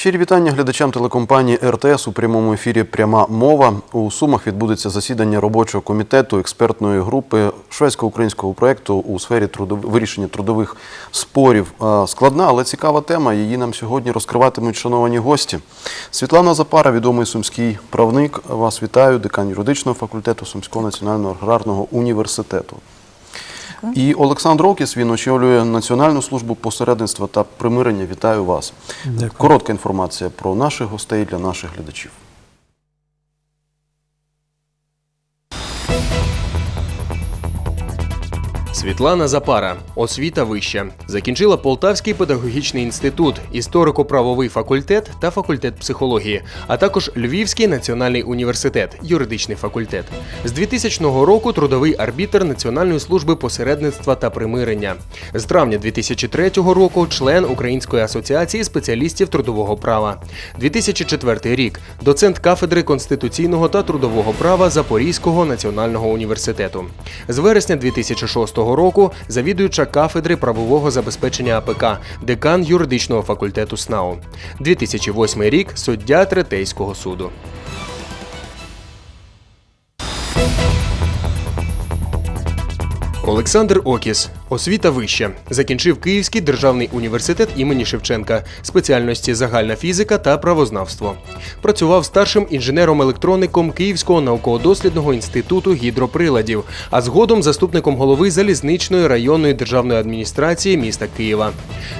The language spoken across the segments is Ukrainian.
Щирі вітання глядачам телекомпанії РТС у прямому ефірі Пряма мова. У Сумах відбудеться засідання робочого комітету експертної групи шведсько-українського проєкту у сфері трудов... вирішення трудових спорів. Складна, але цікава тема. Її нам сьогодні розкриватимуть шановані гості. Світлана Запара, відомий сумський правник. Вас вітаю, декан юридичного факультету Сумського національного аграрного університету. І Олександр Окіс, він очолює Національну службу посередництва та примирення. Вітаю вас. Дякую. Коротка інформація про наших гостей для наших глядачів. Світлана Запара, освіта вища. Закінчила Полтавський педагогічний інститут, історико-правовий факультет та факультет психології, а також Львівський національний університет, юридичний факультет. З 2000 року трудовий арбітр Національної служби посередництва та примирення. З травня 2003 року член Української асоціації спеціалістів трудового права. 2004 рік доцент кафедри конституційного та трудового права Запорізького національного університету. З вересня 2006 року завідуюча кафедри правового забезпечення АПК, декан юридичного факультету СНАУ. 2008 рік суддя Третейського суду. Олександр Окіс, освіта вища. Закінчив Київський державний університет імені Шевченка, спеціальності загальна фізика та правознавство. Працював старшим інженером-електроником Київського науково-дослідного інституту гідроприладів, а згодом заступником голови залізничної районної державної адміністрації міста Києва.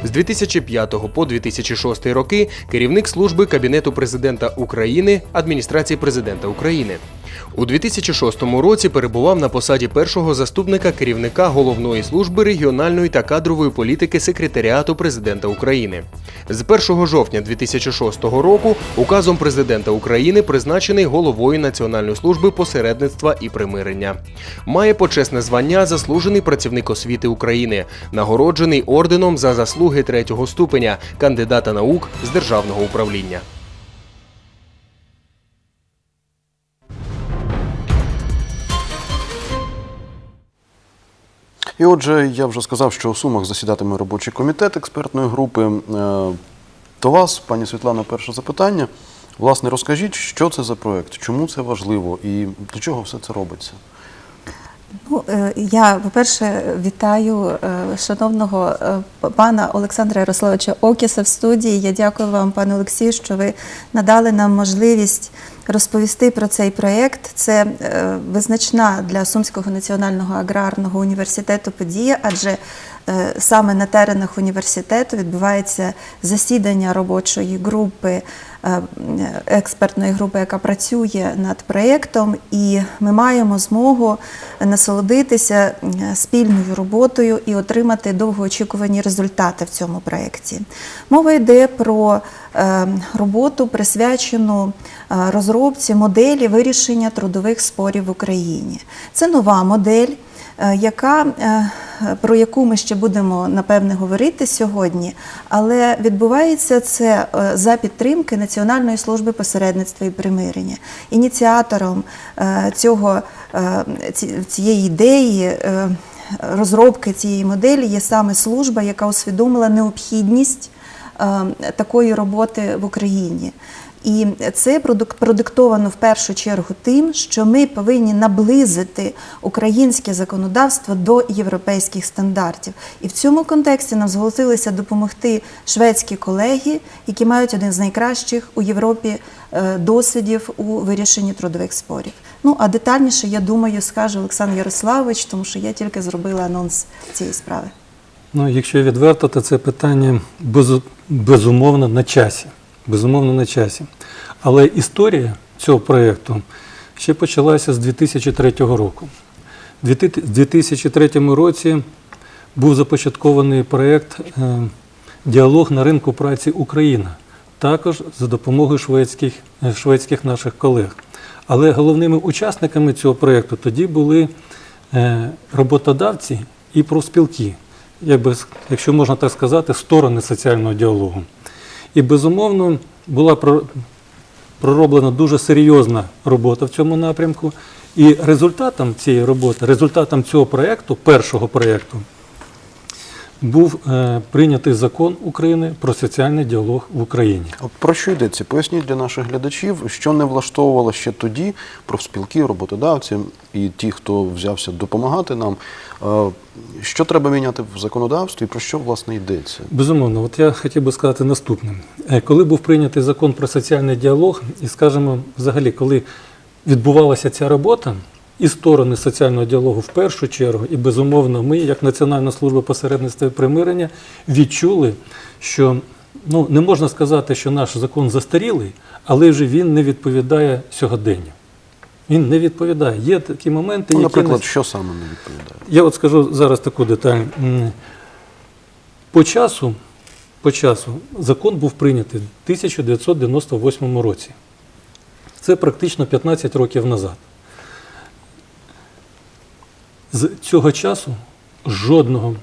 З 2005 по 2006 роки керівник служби Кабінету президента України адміністрації президента України. У 2006 році перебував на посаді першого заступника керівника головної служби регіональної та кадрової політики секретаріату президента України. З 1 жовтня 2006 року указом президента України призначений головою Національної служби посередництва і примирення. Має почесне звання заслужений працівник освіти України, нагороджений орденом за заслуги третього ступеня, кандидата наук з державного управління. І отже, я вже сказав, що у Сумах засідатиме робочий комітет експертної групи. Е, До вас, пані Світлано, перше запитання. Власне, розкажіть, що це за проєкт, чому це важливо і для чого все це робиться? Ну, е, я, по-перше, вітаю е, шановного пана Олександра Ярославовича Окіса в студії. Я дякую вам, пане Олексію, що ви надали нам можливість розповісти про цей проєкт. Це е, визначна для Сумського національного аграрного університету подія, адже е, саме на теренах університету відбувається засідання робочої групи, е, експертної групи, яка працює над проєктом, і ми маємо змогу насолодитися спільною роботою і отримати довгоочікувані результати в цьому проєкті. Мова йде про роботу, присвячену е, розробці моделі вирішення трудових спорів в Україні. Це нова модель е, яка, е, про яку ми ще будемо напевне говорити сьогодні, але відбувається це е, за підтримки Національної служби посередництва і примирення. Ініціатором е, цього, е, цієї ідеї. е, Розробки цієї моделі є саме служба, яка усвідомила необхідність е, такої роботи в Україні. І це продиктовано в першу чергу тим, що ми повинні наблизити українське законодавство до європейських стандартів. І в цьому контексті нам зголосилися допомогти шведські колеги, які мають один з найкращих у Європі е, досвідів у вирішенні трудових спорів. Ну а детальніше, я думаю, скаже Олександр Ярославович, тому що я тільки зробила анонс цієї справи. Ну, якщо відверто, то це питання безу- безумовно на часі. Безумовно на часі. Але історія цього проєкту ще почалася з 2003 року. У 2003 році був започаткований проєкт е, Діалог на ринку праці Україна, також за допомогою шведських, е, шведських наших колег. Але головними учасниками цього проєкту тоді були е, роботодавці і профспілки, якби, якщо можна так сказати, сторони соціального діалогу. І безумовно була про- пророблена дуже серйозна робота в цьому напрямку. І результатом цієї роботи, результатом цього проєкту, першого проєкту, був е, прийнятий закон України про соціальний діалог в Україні. От Про що йдеться? Поясніть для наших глядачів, що не влаштовувало ще тоді профспілки, роботодавці і ті, хто взявся допомагати нам. Е, Що треба міняти в законодавстві, і про що власне йдеться? Безумовно, от я хотів би сказати наступне. Е, Коли був прийнятий закон про соціальний діалог, і скажімо, взагалі, коли відбувалася ця робота, і сторони соціального діалогу в першу чергу, і безумовно, ми, як Національна служба посередництва і примирення, відчули, що ну, не можна сказати, що наш закон застарілий, але вже він не відповідає сьогоденню. Він не відповідає. Є такі моменти, Ну, які наприклад, що саме не відповідає? я от скажу зараз таку деталь. По часу, по часу закон був прийнятий в 1998 році. Це практично 15 років назад. З цього часу жодного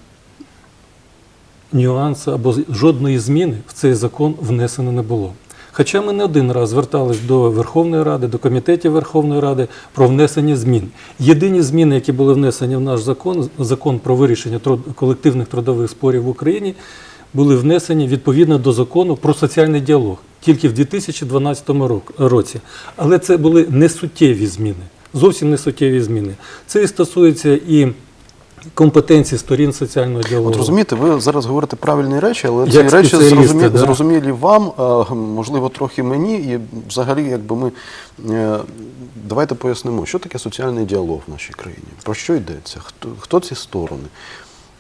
нюансу або жодної зміни в цей закон внесено не було. Хоча ми не один раз звертались до Верховної Ради, до комітетів Верховної Ради про внесення змін. Єдині зміни, які були внесені в наш закон, закон про вирішення колективних трудових спорів в Україні, були внесені відповідно до закону про соціальний діалог тільки в 2012 рок- році. Але це були несуттєві зміни, зовсім несуттєві зміни. Це і стосується і компетенції сторін соціального діалогу. От розумієте, ви зараз говорите правильні речі, але ці речі да. зрозумілі вам, можливо, трохи мені. І взагалі, якби ми е, давайте пояснимо, що таке соціальний діалог в нашій країні, про що йдеться, хто, хто ці сторони.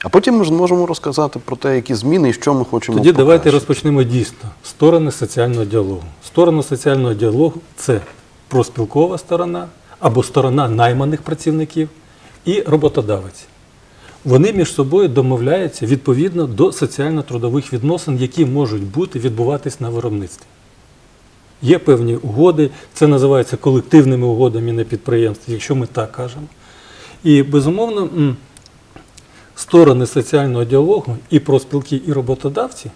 А потім ми ж можемо розказати про те, які зміни і що ми хочемо. Тоді давайте розпочнемо дійсно сторони соціального діалогу. Сторона соціального діалогу це проспілкова сторона або сторона найманих працівників і роботодавець. Вони між собою домовляються відповідно до соціально-трудових відносин, які можуть бути відбуватись на виробництві. Є певні угоди, це називається колективними угодами на підприємстві, якщо ми так кажемо. І безумовно, сторони соціального діалогу і профспілки, і роботодавці,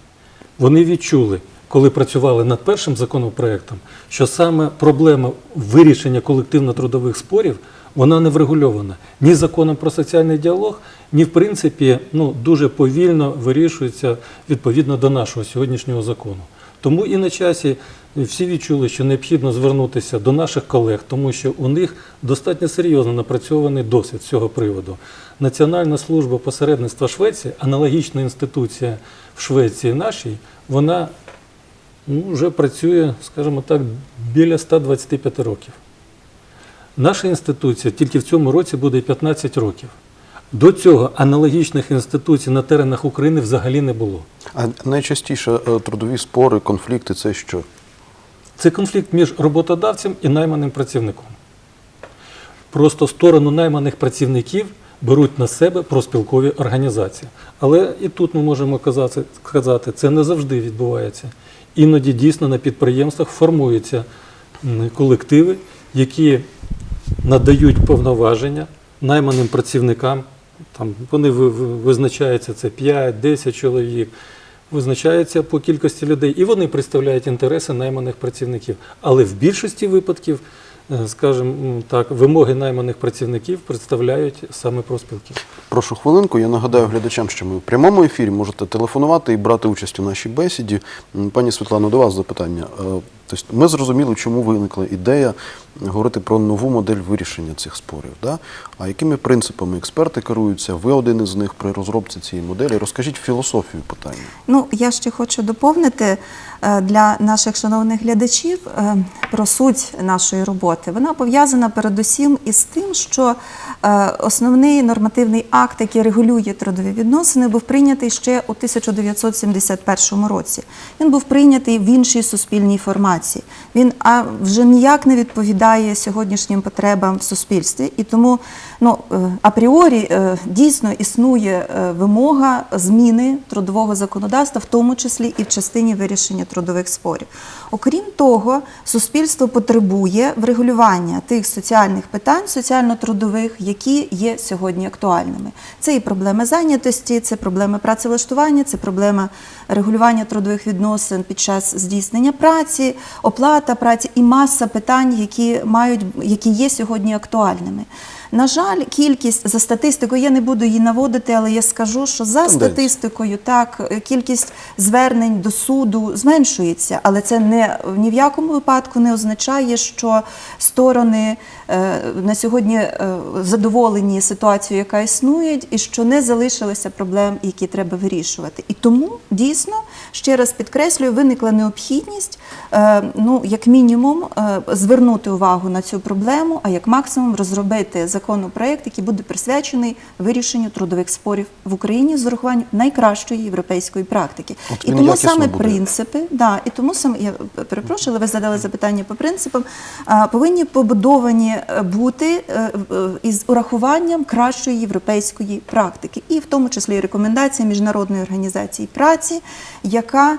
вони відчули, коли працювали над першим законопроектом, що саме проблема вирішення колективно-трудових спорів вона не врегульована ні законом про соціальний діалог, ні в принципі ну, дуже повільно вирішується відповідно до нашого сьогоднішнього закону. Тому і на часі всі відчули, що необхідно звернутися до наших колег, тому що у них достатньо серйозно напрацьований досвід з цього приводу. Національна служба посередництва Швеції, аналогічна інституція в Швеції нашій, вона ну, вже працює, скажімо так, біля 125 років. Наша інституція тільки в цьому році буде 15 років. До цього аналогічних інституцій на теренах України взагалі не було. А найчастіше е, трудові спори, конфлікти це що? Це конфлікт між роботодавцем і найманим працівником. Просто сторону найманих працівників беруть на себе проспілкові організації. Але і тут ми можемо казати, це не завжди відбувається. Іноді дійсно на підприємствах формуються колективи, які надають повноваження найманим працівникам. Там вони ви- ви- визначаються це 5-10 чоловік, визначаються по кількості людей, і вони представляють інтереси найманих працівників. Але в більшості випадків, скажімо так, вимоги найманих працівників представляють саме профспілки. Прошу хвилинку. Я нагадаю глядачам, що ми в прямому ефірі можете телефонувати і брати участь у нашій бесіді. Пані Світлано, до вас запитання. Тобто ми зрозуміли, чому виникла ідея говорити про нову модель вирішення цих спорів. Да? А якими принципами експерти керуються? Ви один із них при розробці цієї моделі. Розкажіть філософію питання. Ну, я ще хочу доповнити е, для наших шановних глядачів е, про суть нашої роботи. Вона пов'язана передусім із тим, що е, основний нормативний акт, який регулює трудові відносини, був прийнятий ще у 1971 році. Він був прийнятий в іншій суспільній формації. Він а, вже ніяк не відповідає сьогоднішнім потребам в суспільстві, і тому ну, е, апріорі е, дійсно існує е, вимога зміни трудового законодавства, в тому числі і в частині вирішення трудових спорів. Окрім того, суспільство потребує врегулювання тих соціальних питань, соціально-трудових, які є сьогодні актуальними. Це і проблеми зайнятості, це проблеми працевлаштування, це проблема регулювання трудових відносин під час здійснення праці, оплата праці і маса питань, які мають які є сьогодні актуальними. На жаль, кількість за статистикою, я не буду її наводити, але я скажу, що за статистикою так е, кількість звернень до суду зменшується, але це не ні в якому випадку не означає, що сторони е, на сьогодні е, задоволені ситуацією, яка існує, і що не залишилося проблем, які треба вирішувати. І тому дійсно ще раз підкреслюю, виникла необхідність, е, ну як мінімум, е, звернути увагу на цю проблему, а як максимум розробити законопроект, який буде присвячений вирішенню трудових спорів в Україні з урахуванням найкращої європейської практики. От і тому саме буде. принципи, да, і тому саме я перепрошую, але ви задали запитання по принципам, а, повинні побудовані е, бути е, е, із урахуванням кращої європейської практики, і в тому числі і рекомендації міжнародної організації праці, яка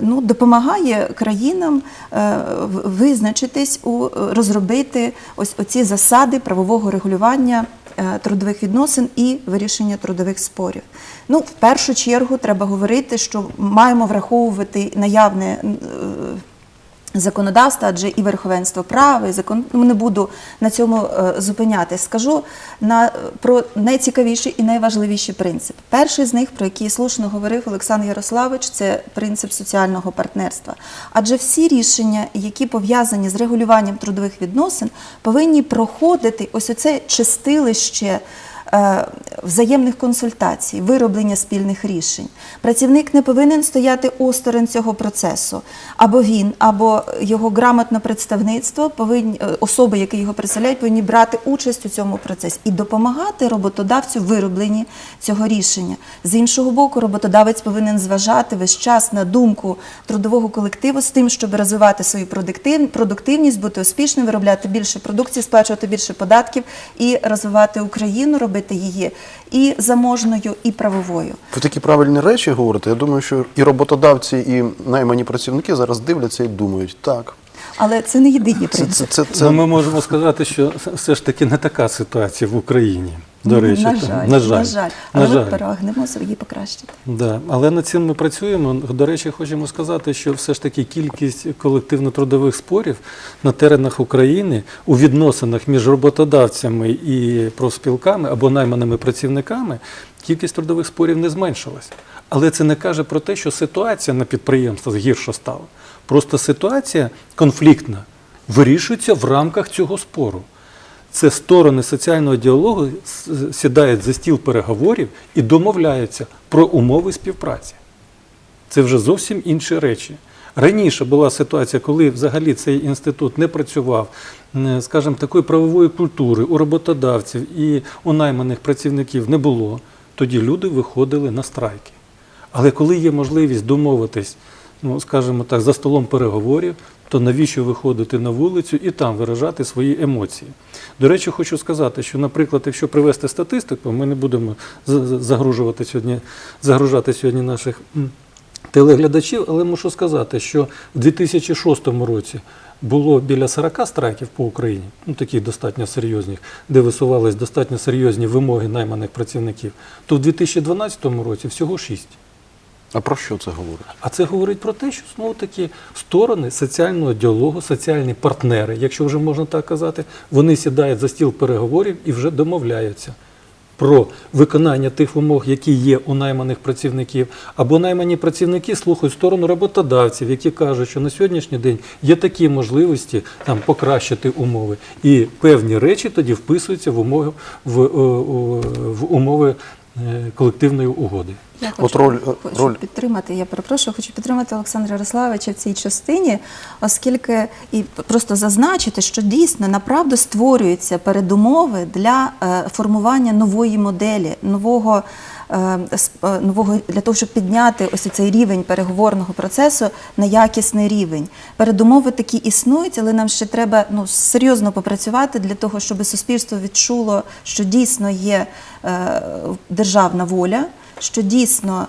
ну, допомагає країнам е, визначитись у е, розробити ось оці засади правового регулювання е, трудових відносин і вирішення трудових спорів. Ну, в першу чергу треба говорити, що маємо враховувати наявне. Е, Законодавства, адже і верховенство права, і закон ну, не буду на цьому е, зупинятись. Скажу на про найцікавіші і найважливіші принципи. Перший з них, про який слушно говорив Олександр Ярославович, це принцип соціального партнерства. Адже всі рішення, які пов'язані з регулюванням трудових відносин, повинні проходити ось оце чистилище е, взаємних консультацій, вироблення спільних рішень. Працівник не повинен стояти осторонь цього процесу. Або він, або його грамотне представництво повинні е, особи, які його представляють, повинні брати участь у цьому процесі і допомагати роботодавцю в виробленні цього рішення. З іншого боку, роботодавець повинен зважати весь час на думку трудового колективу з тим, щоб розвивати свою продуктивність, бути успішним, виробляти більше продукції, сплачувати більше податків і розвивати Україну, робити її і заможною, і правовою. Ви такі правильні речі говорите. Я думаю, що і роботодавці, і наймані працівники зараз дивляться і думають, так. Але це не єдині Це, принципи. це, це, це... Ну, ми можемо сказати, що все ж таки не така ситуація в Україні. До речі, на жаль, на жаль. на жаль. Але ми прагнемо її покращити. Да. Але над цим ми працюємо. До речі, хочемо сказати, що все ж таки кількість колективно-трудових спорів на теренах України у відносинах між роботодавцями і профспілками або найманими працівниками кількість трудових спорів не зменшилась. Але це не каже про те, що ситуація на підприємствах гірше стала. Просто ситуація конфліктна вирішується в рамках цього спору. Це сторони соціального діалогу сідають за стіл переговорів і домовляються про умови співпраці. Це вже зовсім інші речі. Раніше була ситуація, коли взагалі цей інститут не працював, скажімо, такої правової культури у роботодавців і у найманих працівників не було. Тоді люди виходили на страйки. Але коли є можливість домовитись, ну скажімо так, за столом переговорів, то навіщо виходити на вулицю і там виражати свої емоції? До речі, хочу сказати, що, наприклад, якщо привести статистику, ми не будемо за- за- загружувати сьогодні, загружати сьогодні наших телеглядачів, але мушу сказати, що в 2006 році було біля 40 страйків по Україні, ну таких достатньо серйозних, де висувались достатньо серйозні вимоги найманих працівників, то в 2012 році всього 6. А про що це говорить? А це говорить про те, що знову таки сторони соціального діалогу, соціальні партнери, якщо вже можна так казати, вони сідають за стіл переговорів і вже домовляються про виконання тих вимог, які є у найманих працівників, або наймані працівники слухають сторону роботодавців, які кажуть, що на сьогоднішній день є такі можливості там покращити умови, і певні речі тоді вписуються в умови в, е, в умови колективної угоди. Я От хочу, роль- хочу роль- підтримати. Я перепрошую, хочу підтримати Олександра Ярославовича в цій частині, оскільки і просто зазначити, що дійсно направду створюються передумови для е, формування нової моделі, нового. Е, е, Нового для того, щоб підняти ось цей рівень переговорного процесу на якісний рівень. Передумови такі існують, але нам ще треба ну серйозно попрацювати для того, щоб суспільство відчуло, що дійсно є е, державна воля, що дійсно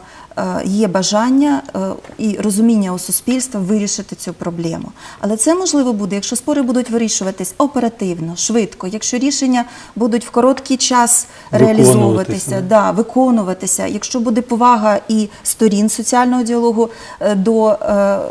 є бажання е, і розуміння у суспільства вирішити цю проблему. Але це можливо буде, якщо спори будуть вирішуватись оперативно, швидко, якщо рішення будуть в короткий час реалізовуватися, да, виконуватися, якщо буде повага і сторін соціального діалогу е, до е,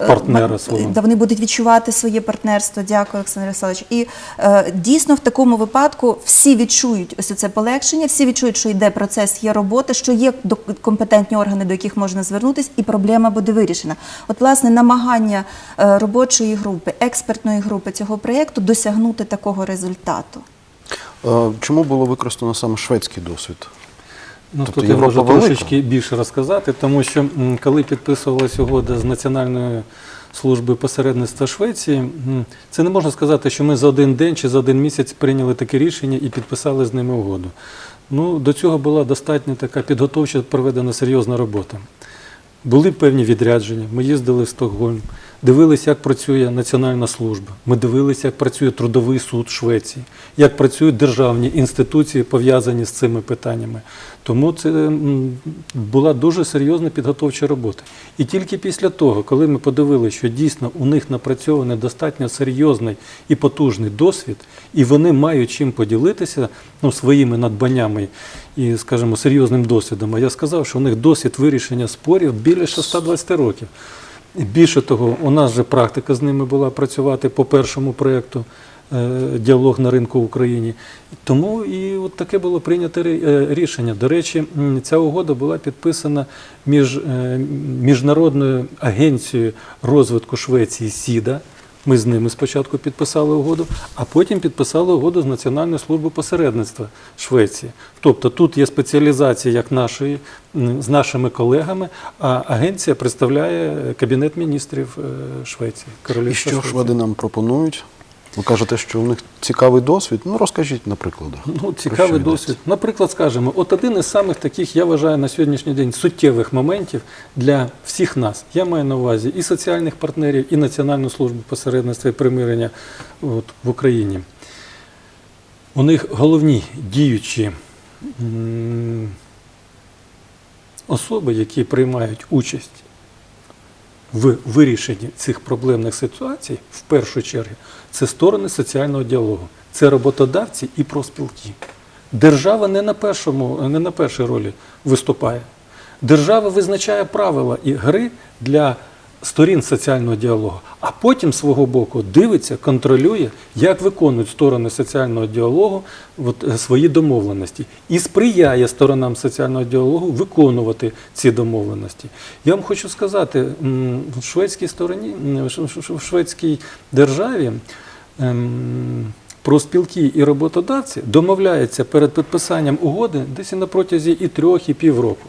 Партнера свого. да, вони будуть відчувати своє партнерство. Дякую, Олександр Васильович. І е, дійсно в такому випадку всі відчують ось це полегшення, всі відчують, що йде процес, є робота, що є компетентні органи, до яких можна звернутися, і проблема буде вирішена. От, власне, намагання е, робочої групи, експертної групи цього проєкту досягнути такого результату. Е, Чому було використано саме шведський досвід? Ну, Тобто тут я можу велика? трошечки більше розказати, тому що коли підписувалася угода з Національною службою посередництва Швеції, це не можна сказати, що ми за один день чи за один місяць прийняли таке рішення і підписали з ними угоду. Ну, до цього була достатньо така підготовча проведена серйозна робота. Були певні відрядження. Ми їздили в Стокгольм, дивилися, як працює Національна служба. Ми дивилися, як працює трудовий суд Швеції, як працюють державні інституції, пов'язані з цими питаннями. Тому це була дуже серйозна підготовча робота. І тільки після того, коли ми подивилися, що дійсно у них напрацьований достатньо серйозний і потужний досвід, і вони мають чим поділитися ну, своїми надбаннями і, скажімо, серйозним досвідом. А я сказав, що у них досвід вирішення спорів більше 120 років. Більше того, у нас вже практика з ними була працювати по першому проєкту е, діалог на ринку в Україні. Тому і от таке було прийнято е, рішення. До речі, ця угода була підписана між е, Міжнародною агенцією розвитку Швеції СІДА. Ми з ними спочатку підписали угоду, а потім підписали угоду з Національною службою посередництва Швеції. Тобто тут є спеціалізація як нашої з нашими колегами, а агенція представляє Кабінет міністрів е, Швеції. І що шведи нам пропонують? Ви кажете, що у них цікавий досвід. Ну розкажіть на прикладах. Ну, цікавий досвід. Наприклад, скажемо, от один із самих таких, я вважаю, на сьогоднішній день суттєвих моментів для всіх нас. Я маю на увазі і соціальних партнерів, і Національну службу посередництва і примирення от, в Україні. У них головні діючі м, особи, які приймають участь в вирішенні цих проблемних ситуацій, в першу чергу, це сторони соціального діалогу, це роботодавці і профспілки. Держава не на, першому, не на першій ролі виступає. Держава визначає правила і гри для сторін соціального діалогу, а потім свого боку дивиться, контролює, як виконують сторони соціального діалогу от, е, свої домовленості і сприяє сторонам соціального діалогу виконувати ці домовленості. Я вам хочу сказати, в шведській стороні, в шведській державі. ем, Профспілки і роботодавці домовляються перед підписанням угоди десь і на протязі і трьох, і півроку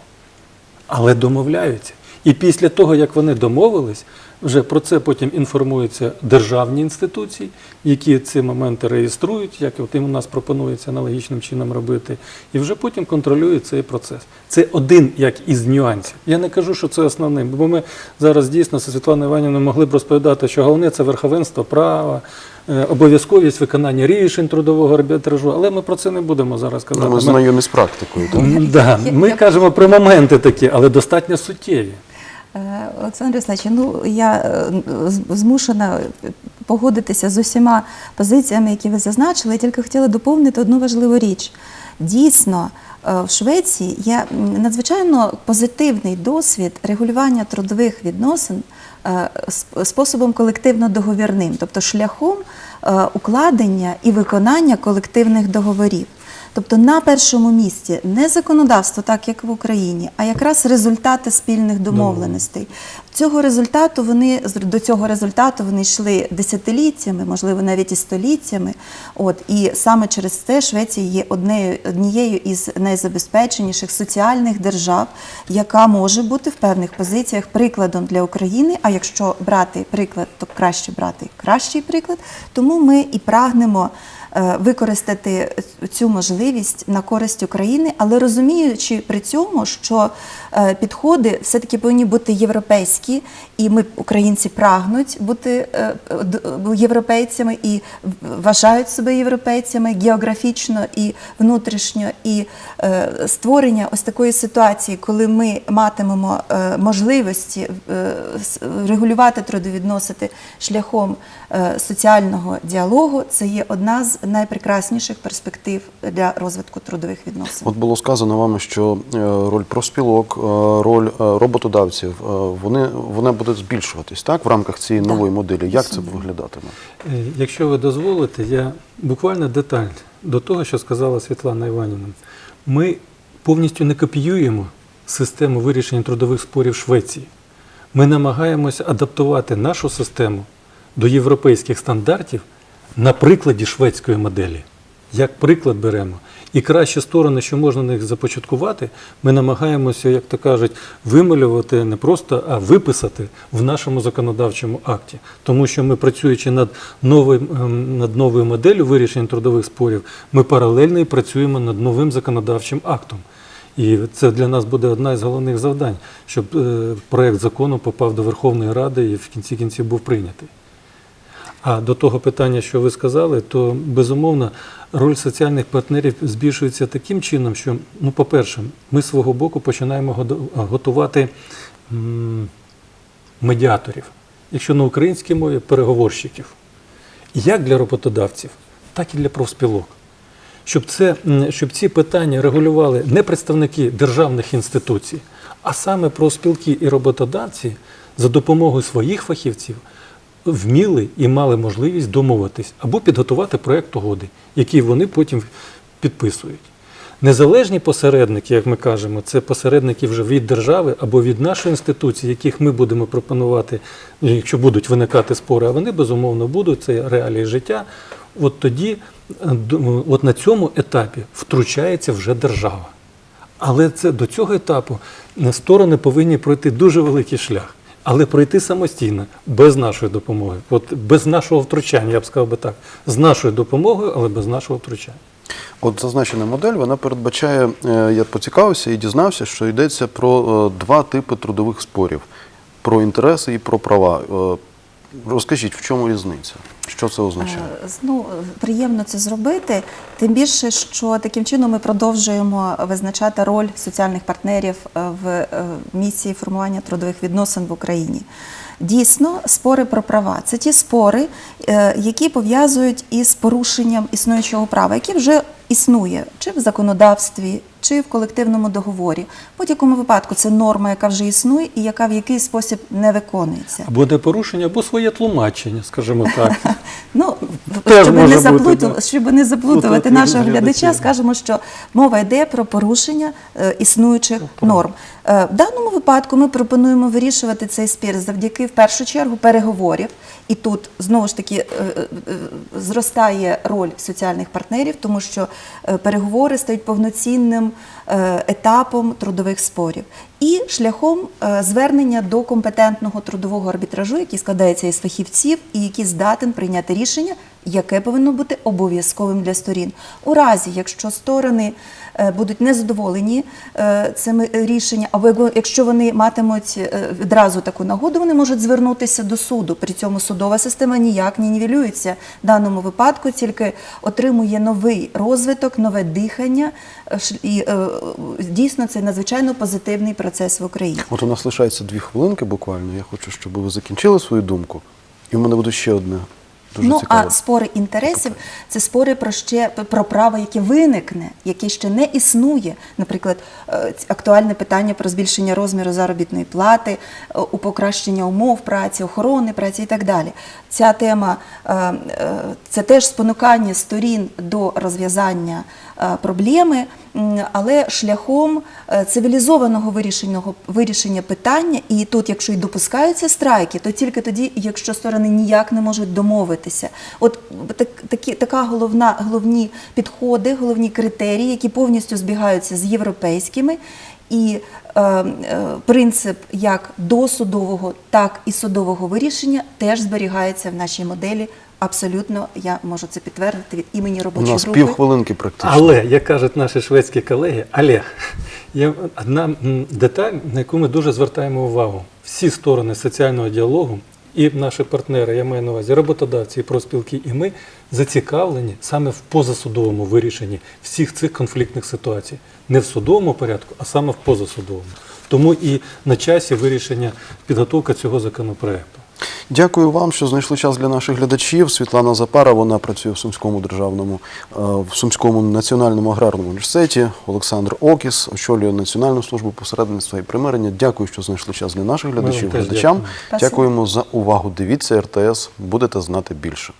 але домовляються. І після того, як вони домовились, вже про це потім інформуються державні інституції, які ці моменти реєструють, як от їм у нас пропонується аналогічним чином робити, і вже потім контролюють цей процес. Це один як із нюансів. Я не кажу, що це основним, бо ми зараз дійсно з Світланою Іванівною могли б розповідати, що головне це верховенство права. е, Обов'язковість виконання рішень трудового арбітражу, але ми про це не будемо зараз казати. Ми Ми- знайомі з практикою. так? Да, ми кажемо про моменти такі, але достатньо суттєві. Е, Олександр Васильович, ну я е, змушена погодитися з усіма позиціями, які ви зазначили. Я тільки хотіла доповнити одну важливу річ. Дійсно, е, в Швеції є надзвичайно позитивний досвід регулювання трудових відносин способом колективно-договірним, тобто шляхом укладення і виконання колективних договорів. Тобто на першому місці не законодавство, так як в Україні, а якраз результати спільних домовленостей. Цього результату вони до цього результату вони йшли десятиліттями, можливо, навіть і століттями. От і саме через це Швеція є однею однією із найзабезпеченіших соціальних держав, яка може бути в певних позиціях прикладом для України. А якщо брати приклад, то краще брати кращий приклад. Тому ми і прагнемо використати цю можливість на користь України, але розуміючи при цьому, що е, підходи все-таки повинні бути європейські, і ми, українці, прагнуть бути е, європейцями і вважають себе європейцями географічно і внутрішньо, і е, створення ось такої ситуації, коли ми матимемо е, можливості е, регулювати трудовідносини шляхом е, соціального діалогу, це є одна з найпрекрасніших перспектив для розвитку трудових відносин. От було сказано вами, що е, роль профспілок, е, роль е, роботодавців, вони, вона буде збільшуватись так в рамках цієї Так, нової моделі. Як це виглядатиме? Якщо ви дозволите, я буквально деталь до того, що сказала Світлана Іванівна. Ми повністю не копіюємо систему вирішення трудових спорів Швеції. Ми намагаємося адаптувати нашу систему до європейських стандартів на прикладі шведської моделі. Як приклад беремо. І кращі сторони, що можна на них започаткувати, ми намагаємося, як то кажуть, вималювати не просто, а виписати в нашому законодавчому акті. Тому що ми, працюючи над новим, ем, над новою моделлю вирішення трудових спорів, ми паралельно і працюємо над новим законодавчим актом. І це для нас буде одна із головних завдань, щоб е, проект закону попав до Верховної Ради і в кінці кінців був прийнятий. А до того питання, що ви сказали, то безумовно роль соціальних партнерів збільшується таким чином, що, ну, по-перше, ми з свого боку починаємо готувати медіаторів, якщо на українській мові переговорщиків, як для роботодавців, так і для профспілок. Щоб, це, щоб ці питання регулювали не представники державних інституцій, а саме профспілки і роботодавці за допомогою своїх фахівців вміли і мали можливість домовитись або підготувати проєкт угоди, який вони потім підписують. Незалежні посередники, як ми кажемо, це посередники вже від держави або від нашої інституції, яких ми будемо пропонувати, якщо будуть виникати спори, а вони безумовно будуть, це реалії життя. От тоді, от на цьому етапі втручається вже держава. Але це до цього етапу сторони повинні пройти дуже великий шлях, але пройти самостійно, без нашої допомоги, от без нашого втручання, я б сказав би так, з нашою допомогою, але без нашого втручання. От зазначена модель вона передбачає, е, я поцікавився і дізнався, що йдеться про е, два типи трудових спорів: про інтереси і про права. Е, Розкажіть, в чому різниця? Що це означає? Е, Ну, приємно це зробити, тим більше, що таким чином ми продовжуємо визначати роль соціальних партнерів е, в е, місії формування трудових відносин в Україні. Дійсно, спори про права це ті спори, які пов'язують із порушенням існуючого права, яке вже існує чи в законодавстві, чи в колективному договорі. В будь-якому випадку це норма, яка вже існує і яка в якийсь спосіб не виконується. Або не порушення, або своє тлумачення, скажімо так. Ну, щоб не, бути, да. щоб не заплутувати нашого глядача, скажемо, що мова йде про порушення е, існуючих норм. Е, в даному випадку ми пропонуємо вирішувати цей спір завдяки в першу чергу переговорів. І тут знову ж таки е, зростає роль соціальних партнерів, тому що переговори стають повноцінним етапом трудових спорів. І шляхом е, звернення до компетентного трудового арбітражу, який складається із фахівців і який здатен прийняти рішення, яке повинно бути обов'язковим для сторін. У разі, якщо сторони е, будуть незадоволені е, цими рішеннями, або якщо вони матимуть е, відразу таку нагоду, вони можуть звернутися до суду. При цьому судова система ніяк не нівелюється в даному випадку, тільки отримує новий розвиток, нове дихання. І дійсно це надзвичайно позитивний процес в Україні. От у нас лишається дві хвилинки буквально. Я хочу, щоб ви закінчили свою думку. І в мене буде ще одне дуже ну цікаве. а спори інтересів це спори про ще про право, яке виникне, яке ще не існує. Наприклад, е, актуальне питання про збільшення розміру заробітної плати, е, у покращення умов праці, охорони праці і так далі. Ця тема е, це теж спонукання сторін до розв'язання проблеми, але шляхом е, цивілізованого вирішеного вирішення питання. І тут, якщо й допускаються страйки, то тільки тоді, якщо сторони ніяк не можуть домовитися. От так, такі, така головна, головні підходи, головні критерії, які повністю збігаються з європейськими. і е, е, принцип як досудового, так і судового вирішення теж зберігається в нашій моделі. Абсолютно, я можу це підтвердити від імені У нас групи. півхвилинки практично. Але, як кажуть наші шведські колеги, але є одна деталь, на яку ми дуже звертаємо увагу. Всі сторони соціального діалогу і наші партнери, я маю на увазі роботодавці, і профспілки, і ми зацікавлені саме в позасудовому вирішенні всіх цих конфліктних ситуацій. Не в судовому порядку, а саме в позасудовому. Тому і на часі вирішення підготовка цього законопроекту. Дякую вам, що знайшли час для наших глядачів. Світлана Запара, вона працює в Сумському державному, е, в Сумському національному аграрному університеті. Олександр Окіс очолює Національну службу посередництва і примирення. Дякую, що знайшли час для наших глядачів. Глядачам дякуємо за увагу. Дивіться РТС, будете знати більше.